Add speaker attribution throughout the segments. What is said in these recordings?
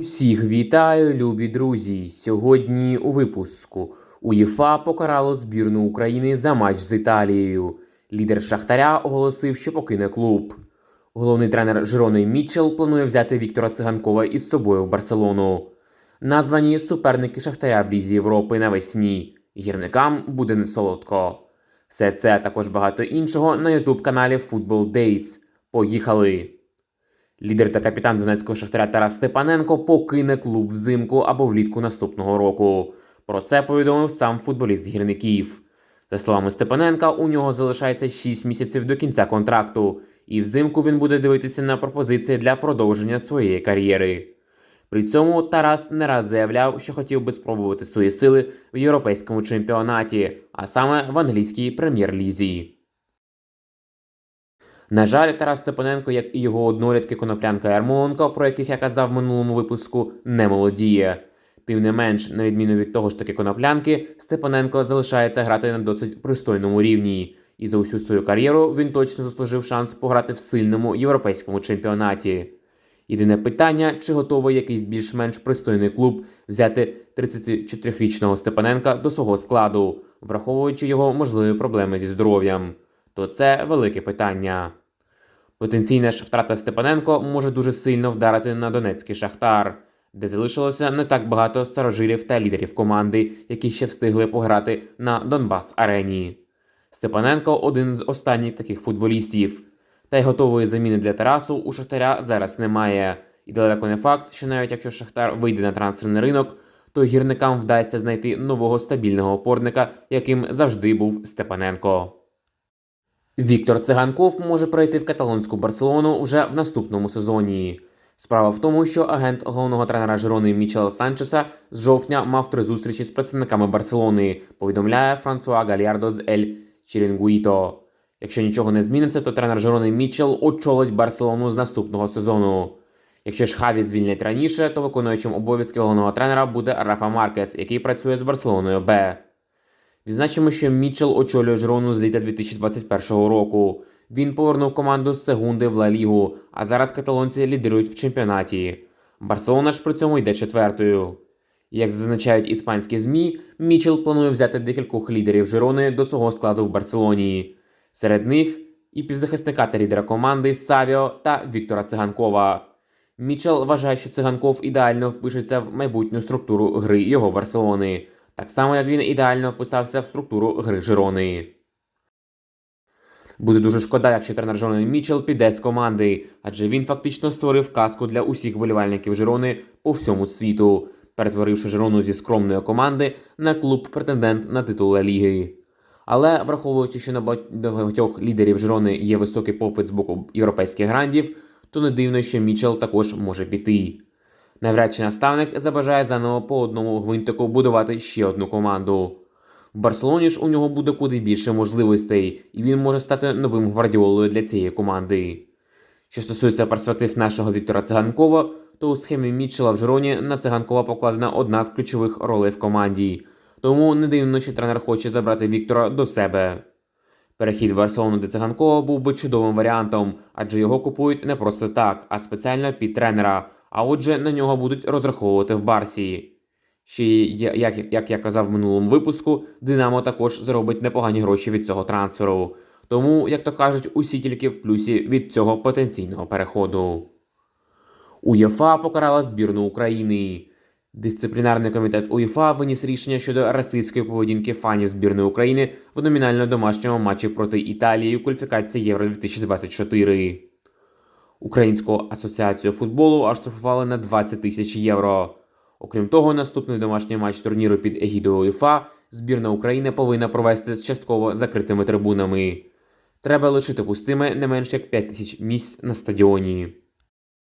Speaker 1: Всіх вітаю, любі друзі! Сьогодні у випуску УЄФА покарало збірну України за матч з Італією. Лідер Шахтаря оголосив, що покине клуб. Головний тренер Жирони Мітчелл планує взяти Віктора Циганкова із собою в Барселону. Названі суперники Шахтаря в Лізі Європи навесні. Гірникам буде не солодко. Все це а також багато іншого на ютуб каналі Football Days. Поїхали! Лідер та капітан Донецького шахтаря Тарас Степаненко покине клуб взимку або влітку наступного року. Про це повідомив сам футболіст гірників. За словами Степаненка, у нього залишається 6 місяців до кінця контракту, і взимку він буде дивитися на пропозиції для продовження своєї кар'єри. При цьому Тарас не раз заявляв, що хотів би спробувати свої сили в європейському чемпіонаті, а саме в англійській прем'єр-лізі. На жаль, Тарас Степаненко, як і його однолітки Коноплянка Ярмоленко, про яких я казав в минулому випуску, не молодіє. Тим не менш, на відміну від того ж таки Коноплянки, Степаненко залишається грати на досить пристойному рівні, і за усю свою кар'єру він точно заслужив шанс пограти в сильному європейському чемпіонаті. Єдине питання, чи готовий якийсь більш-менш пристойний клуб взяти 34-річного Степаненка до свого складу, враховуючи його можливі проблеми зі здоров'ям то це велике питання. Потенційна ж втрата Степаненко може дуже сильно вдарити на Донецький Шахтар, де залишилося не так багато старожилів та лідерів команди, які ще встигли пограти на Донбас Арені. Степаненко один з останніх таких футболістів. Та й готової заміни для Тарасу у Шахтаря зараз немає. І далеко не факт, що навіть якщо Шахтар вийде на трансферний ринок, то гірникам вдасться знайти нового стабільного опорника, яким завжди був Степаненко. Віктор Циганков може пройти в каталонську Барселону вже в наступному сезоні. Справа в тому, що агент головного тренера Жирони Мічела Санчеса з жовтня мав три зустрічі з представниками Барселони, повідомляє Франсуа Гальярдо з Ель Чірінгуїто. Якщо нічого не зміниться, то тренер Жирони Мічел очолить Барселону з наступного сезону. Якщо ж Хаві звільнять раніше, то виконуючим обов'язки головного тренера буде Рафа Маркес, який працює з Барселоною Б. Відзначимо, що Мітчелл очолює Жирону з літа 2021 року. Він повернув команду з Сегунди в Ла Лігу, а зараз каталонці лідирують в чемпіонаті. Барселона ж при цьому йде четвертою. Як зазначають іспанські ЗМІ, Мічел планує взяти декількох лідерів Жирони до свого складу в Барселоні. Серед них і півзахисника та лідера команди Савіо та Віктора Циганкова. Мічел вважає, що циганков ідеально впишеться в майбутню структуру гри його Барселони так само як він ідеально вписався в структуру гри Жирони. Буде дуже шкода, якщо тренер Жирони Мічел піде з команди, адже він фактично створив казку для усіх вболівальників Жирони по всьому світу, перетворивши Жирону зі скромної команди на клуб претендент на титул Ліги. Але враховуючи, що на багатьох лідерів Жирони є високий попит з боку європейських грандів, то не дивно, що Мічел також може піти. Навряд чи наставник забажає заново по одному гвинтику будувати ще одну команду. В Барселоні ж у нього буде куди більше можливостей, і він може стати новим гвардіолою для цієї команди. Що стосується перспектив нашого Віктора Циганкова, то у схемі Мітчела в Жироні на Циганкова покладена одна з ключових ролей в команді, тому не дивно, що тренер хоче забрати Віктора до себе. Перехід в Барселону до Циганкова був би чудовим варіантом, адже його купують не просто так, а спеціально під тренера а отже, на нього будуть розраховувати в Барсі. Ще як, як я казав в минулому випуску, Динамо також заробить непогані гроші від цього трансферу. Тому, як то кажуть, усі тільки в плюсі від цього потенційного переходу. УЄФА покарала збірну України. Дисциплінарний комітет УЄФА виніс рішення щодо расистської поведінки фанів збірної України в номінально домашньому матчі проти Італії у кваліфікації Євро 2024. Українську асоціацію футболу оштрафували на 20 тисяч євро. Окрім того, наступний домашній матч турніру під егідою УЄФА збірна України повинна провести з частково закритими трибунами. Треба лишити пустими не менше як 5 тисяч місць на стадіоні.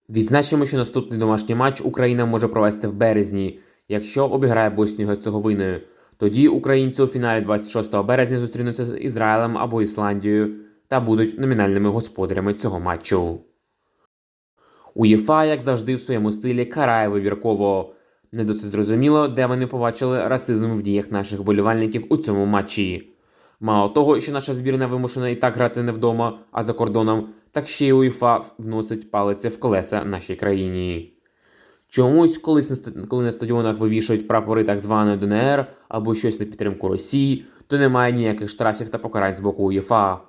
Speaker 1: Відзначимо, що наступний домашній матч Україна може провести в березні, якщо обіграє Боснію Герцеговиною. Тоді українці у фіналі 26 березня зустрінуться з Ізраїлем або Ісландією та будуть номінальними господарями цього матчу. УЄФА, як завжди, в своєму стилі карає вибірково. Не досить зрозуміло, де вони побачили расизм в діях наших болівальників у цьому матчі. Мало того, що наша збірна вимушена і так грати не вдома, а за кордоном, так ще й УЄФА вносить палиці в колеса нашій країні. Чомусь, коли на стадіонах вивішують прапори так званої ДНР або щось на підтримку Росії, то немає ніяких штрафів та покарань з боку УЄФА.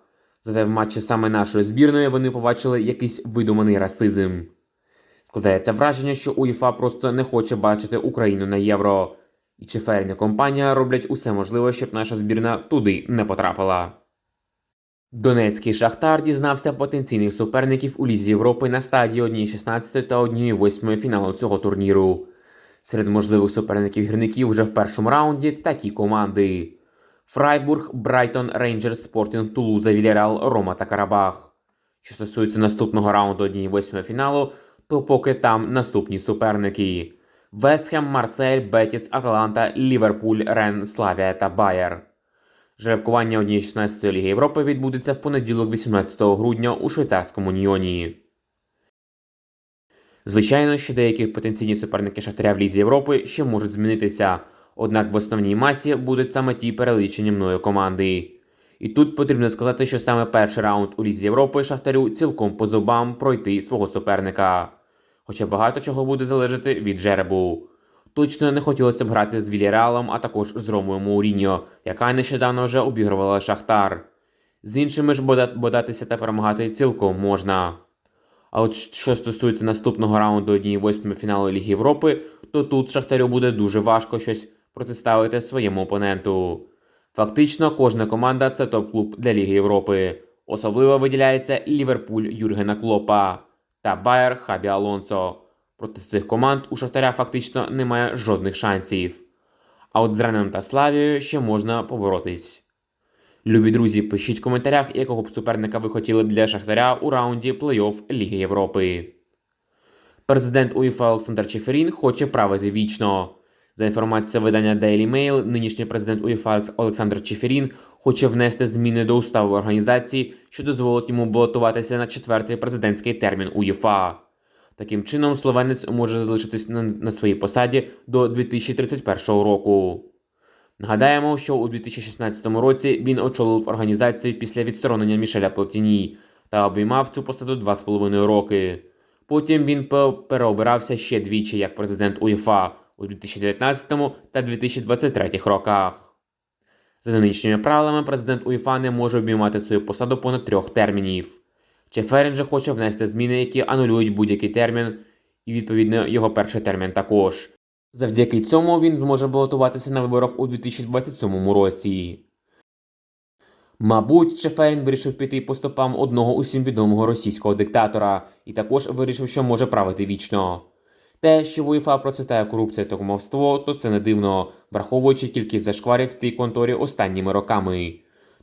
Speaker 1: Зате в матчі саме нашої збірної вони побачили якийсь видуманий расизм. Складається враження, що УЄФА просто не хоче бачити Україну на євро. І Чеферня компанія роблять усе можливе, щоб наша збірна туди не потрапила. Донецький Шахтар дізнався потенційних суперників у Лізі Європи на стадії 1-16 та 1-8 фіналу цього турніру. Серед можливих суперників гірників вже в першому раунді такі команди: Фрайбург, Брайтон, Рейнджерс, Спортінг, Тулуза, Вільярал, Рома та Карабах. Що стосується наступного раунду 1-8 фіналу, то поки там наступні суперники: Вестхем, Марсель, Бетіс, Аталанта, Ліверпуль, Рен, Славія та Байер. Жеребкування 1-16 Ліги Європи відбудеться в понеділок 18 грудня у швейцарському Ньйоні. Звичайно, що деякі потенційні суперники Шахтаря в Лізі Європи ще можуть змінитися, однак в основній масі будуть саме ті перелічені мною команди. І тут потрібно сказати, що саме перший раунд у Лізі Європи Шахтарю цілком по зубам пройти свого суперника. Хоча багато чого буде залежати від жеребу. Точно не хотілося б грати з Вільяреалом, а також з Ромою Мауріньо, яка нещодавно вже обігрувала Шахтар. З іншими ж бодатися та перемагати цілком можна. А от що стосується наступного раунду 1-8 фіналу Ліги Європи, то тут Шахтарю буде дуже важко щось протиставити своєму опоненту. Фактично, кожна команда це топ-клуб для Ліги Європи. Особливо виділяється Ліверпуль Юргена Клопа та Байер Хабі Алонсо. Проти цих команд у Шахтаря фактично немає жодних шансів. А от з Реном та Славією ще можна поборотись. Любі друзі, пишіть в коментарях, якого б суперника ви хотіли б для Шахтаря у раунді плей-офф Ліги Європи. Президент УЄФА Олександр Чеферін хоче правити вічно. За інформацією видання Daily Mail, нинішній президент УЄФА Олександр Чеферін хоче внести зміни до уставу організації, що дозволить йому балотуватися на четвертий президентський термін УЄФА. Таким чином, словенець може залишитись на, своїй посаді до 2031 року. Нагадаємо, що у 2016 році він очолив організацію після відсторонення Мішеля Платіні та обіймав цю посаду 2,5 роки. Потім він пе- переобирався ще двічі як президент УЄФА у 2019 та 2023 роках. За нинішніми правилами, президент УЄФА не може обіймати свою посаду понад трьох термінів. Чеферін же хоче внести зміни, які анулюють будь-який термін, і відповідно його перший термін також. Завдяки цьому він зможе балотуватися на виборах у 2027 році. Мабуть, Чеферін вирішив піти по стопам одного усім відомого російського диктатора і також вирішив, що може правити вічно. Те, що в УЄФА процвітає корупція та кумовство, то це не дивно, враховуючи кількість зашкварів в цій конторі останніми роками.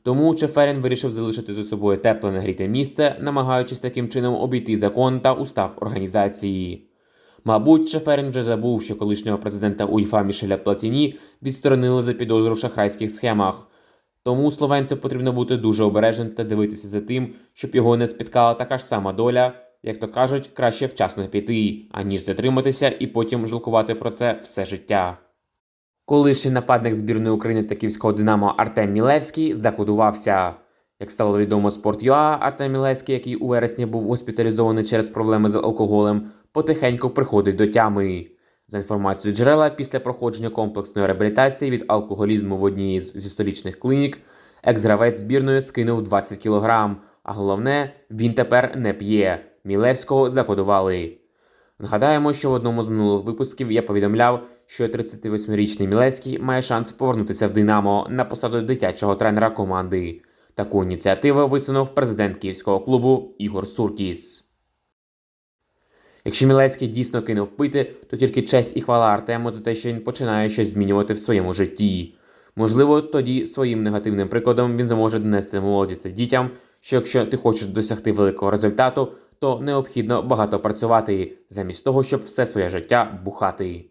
Speaker 1: Тому Чеферін вирішив залишити за собою тепле нагріте місце, намагаючись таким чином обійти закон та устав організації. Мабуть, Шеферін вже забув, що колишнього президента УЄФА Мішеля Платіні відсторонили за підозру в шахрайських схемах. Тому словенцю потрібно бути дуже обережним та дивитися за тим, щоб його не спіткала така ж сама доля, як то кажуть, краще вчасно піти, аніж затриматися і потім жалкувати про це все життя. Колишній нападник збірної України та київського Динамо Артем Мілевський закодувався. Як стало відомо Sport.ua, Артем Мілевський, який у вересні був госпіталізований через проблеми з алкоголем, потихеньку приходить до тями. За інформацією джерела, після проходження комплексної реабілітації від алкоголізму в одній зі столічних клінік, екс-гравець збірної скинув 20 кг, а головне, він тепер не п'є. Мілевського закодували. Нагадаємо, що в одному з минулих випусків я повідомляв, що 38-річний Мілевський має шанс повернутися в Динамо на посаду дитячого тренера команди. Таку ініціативу висунув президент київського клубу Ігор Суркіс. Якщо Мілецький дійсно кинув пити, то тільки честь і хвала Артему за те, що він починає щось змінювати в своєму житті. Можливо, тоді своїм негативним прикладом він зможе донести молоді та дітям, що якщо ти хочеш досягти великого результату, то необхідно багато працювати, замість того, щоб все своє життя бухати.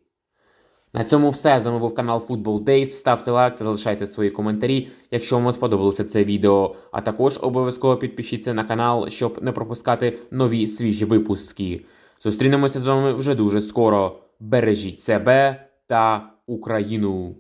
Speaker 1: На цьому все. З вами був канал Football Days. Ставте лайк та залишайте свої коментарі, якщо вам сподобалося це відео. А також обов'язково підпишіться на канал, щоб не пропускати нові свіжі випуски. Зустрінемося з вами вже дуже скоро. Бережіть себе та Україну!